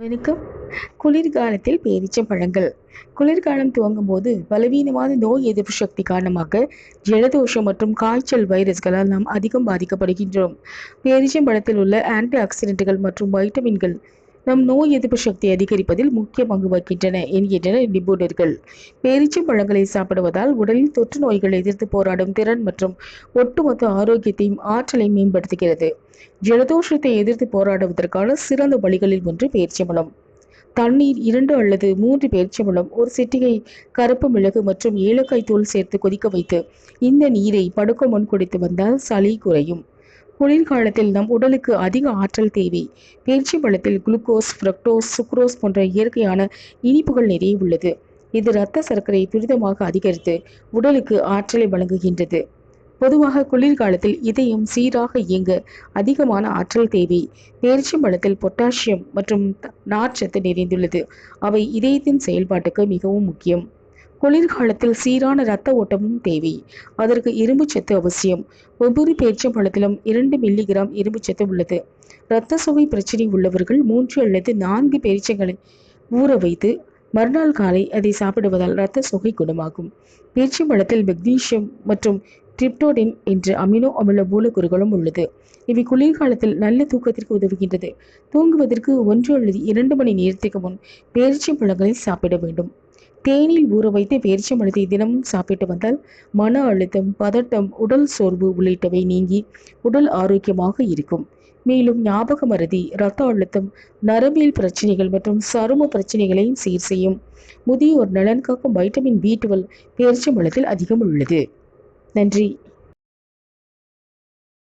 வணக்கம் குளிர்காலத்தில் பேரீச்சம்பழங்கள் குளிர்காலம் துவங்கும் போது பலவீனமான நோய் எதிர்ப்பு சக்தி காரணமாக ஜலதோஷம் மற்றும் காய்ச்சல் வைரஸ்களால் நாம் அதிகம் பாதிக்கப்படுகின்றோம். பேரீச்சம்பழத்தில் உள்ள ஆன்டி ஆக்சிடென்ட்கள் மற்றும் வைட்டமின்கள் நம் நோய் எதிர்ப்பு சக்தி அதிகரிப்பதில் முக்கிய பங்கு வகிக்கின்றன என்கின்றனர் நிபுணர்கள். பேரீச்சம்பழங்களை சாப்பிடுவதால் உடலில் தொற்று நோய்களை எதிர்த்து போராடும் திறன் மற்றும் ஒட்டுமொத்த ஆரோக்கியத்தையும் ஆற்றலையும் மேம்படுத்துகிறது. ஜலதோஷத்தை எதிர்த்து போராடுவதற்கான சிறந்த வழிகளில் ஒன்று பேரிச்சம்பழம். தண்ணீர் இரண்டு அல்லது மூன்று பேரிச்சம்பழம் ஒரு சிட்டிகை கருப்பு மிளகு மற்றும் ஏலக்காய் தூள் சேர்த்து கொதிக்க வைத்து இந்த நீரை படுக்க முன் குடித்து வந்தால் சளி குறையும். குளிர்காலத்தில் நம் உடலுக்கு அதிக ஆற்றல் தேவை. பேரிச்சம்பழத்தில் குளுக்கோஸ் ஃப்ரக்டோஸ் சுக்ரோஸ் போன்ற இயற்கையான இனிப்புகள் நிறைய உள்ளது. இது இரத்த சர்க்கரை துரிதமாக அதிகரித்து உடலுக்கு ஆற்றலை வழங்குகின்றது. பொதுவாக குளிர்காலத்தில் இதயம் சீராக இயங்க அதிகமான ஆற்றல் தேவை. பேரிச்சம்பழத்தில் பொட்டாசியம் மற்றும் நார்ச்சத்து நிறைந்துள்ளது. அவை இதயத்தின் செயல்பாட்டுக்கு மிகவும் முக்கியம். குளிர்காலத்தில் சீரான இரத்த ஓட்டமும் தேவை. அதற்கு இரும்பு சத்து அவசியம். ஒவ்வொரு பேரிச்சம்பழத்திலும் இரண்டு மில்லிகிராம் இரும்பு சத்து உள்ளது. இரத்த சுவை பிரச்சனை உள்ளவர்கள் மூன்று அல்லது நான்கு பேரிச்சங்களை ஊற வைத்து மறுநாள் காலை அதை சாப்பிடுவதால் இரத்த சுகை குணமாகும். பேரிச்சம்பழத்தில் மெக்னீசியம் மற்றும் டிரிப்டோடின் என்ற அமினோ அமில மூலக்கூறுகளும் உள்ளது. இவை குளிர்காலத்தில் நல்ல தூக்கத்திற்கு உதவுகின்றது. தூங்குவதற்கு ஒன்று அல்லது இரண்டு மணி நேரத்துக்கு முன் பேரிச்சம்பழங்களை சாப்பிட வேண்டும். தேனில் ஊற வைத்து பேரிச்சம்பழத்தை தினமும் சாப்பிட்டு வந்தால் மன அழுத்தம் பதட்டம் உடல் சோர்வு உள்ளிட்டவை நீங்கி உடல் ஆரோக்கியமாக இருக்கும். மேலும் ஞாபக மருதி இரத்த அழுத்தம் நரம்பியல் பிரச்சனைகள் மற்றும் சரும பிரச்சனைகளையும் சீர் செய்யும். முதியோர் நலன் காக்கும் வைட்டமின் பி டுவெல் மலத்தில் அதிகம் உள்ளது. நன்றி.